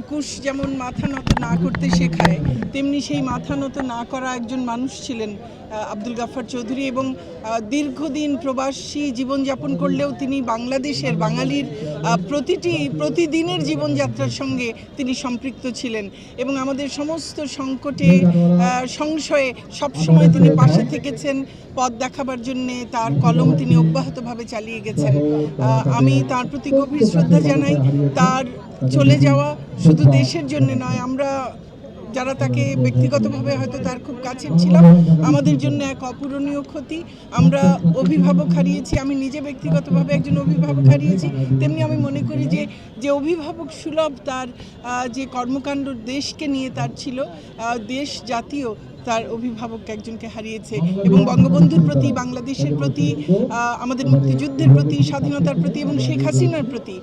একুশ যেমন মাথা নত না করতে শেখায়, তেমনি সেই মাথা নত না করা একজন মানুষ ছিলেন আব্দুল গাফফার চৌধুরী এবং দীর্ঘদিন প্রবাসী জীবনযাপন করলেও তিনি বাংলাদেশের, বাঙালির প্রতিটি, প্রতিদিনের জীবনযাত্রার সঙ্গে তিনি সম্পৃক্ত ছিলেন এবং আমাদের সমস্ত সংকটে সংশয়ে সবসময় তিনি পাশে থেকেছেন, পথ দেখাবার জন্যে তার কলম তিনি অব্যাহতভাবে চালিয়ে গেছেন। আমি তার প্রতি গভীর শ্রদ্ধা জানাই, তার চলে যাওয়া শুধু দেশের জন্য নয় আমরা যারা তাকে ব্যক্তিগতভাবে হয়তো তার খুব কাছের ছিলাম আমাদের জন্য এক অপূরণীয় ক্ষতি। আমরা অভিভাবক হারিয়েছি আমি নিজে ব্যক্তিগতভাবে একজন অভিভাবক হারিয়েছি। তেমনি আমি মনে করি যে যে অভিভাবক সুলভ তার যে কর্মকাণ্ড দেশকে নিয়ে তার ছিল দেশ জাতীয় তার অভিভাবক একজনকে হারিয়েছে। এবং বঙ্গবন্ধুর প্রতি, বাংলাদেশের প্রতি আমাদের মুক্তিযুদ্ধের প্রতি, স্বাধীনতার প্রতি এবং শেখ হাসিনার প্রতি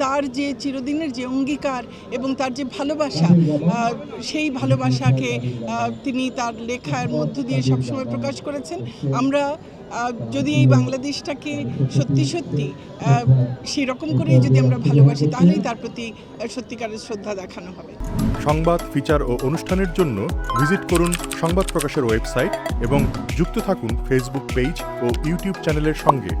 তার যে চিরদিনের যে অঙ্গীকার এবং তার যে ভালোবাসা সেই ভালোবাসাকে তিনি তার লেখার মধ্য দিয়ে সবসময় প্রকাশ করেছেন। আমরা যদি এই বাংলাদেশটাকে সত্যি সত্যি সেরকম করে যদি আমরা ভালোবাসি, তাহলেই তার প্রতি সত্যিকারের শ্রদ্ধা দেখানো হবে। সংবাদ, ফিচার ও অনুষ্ঠানের জন্য ভিজিট করুন সংবাদ প্রকাশের ওয়েবসাইট এবং যুক্ত থাকুন ফেসবুক পেজ ও ইউটিউব চ্যানেলের সঙ্গে।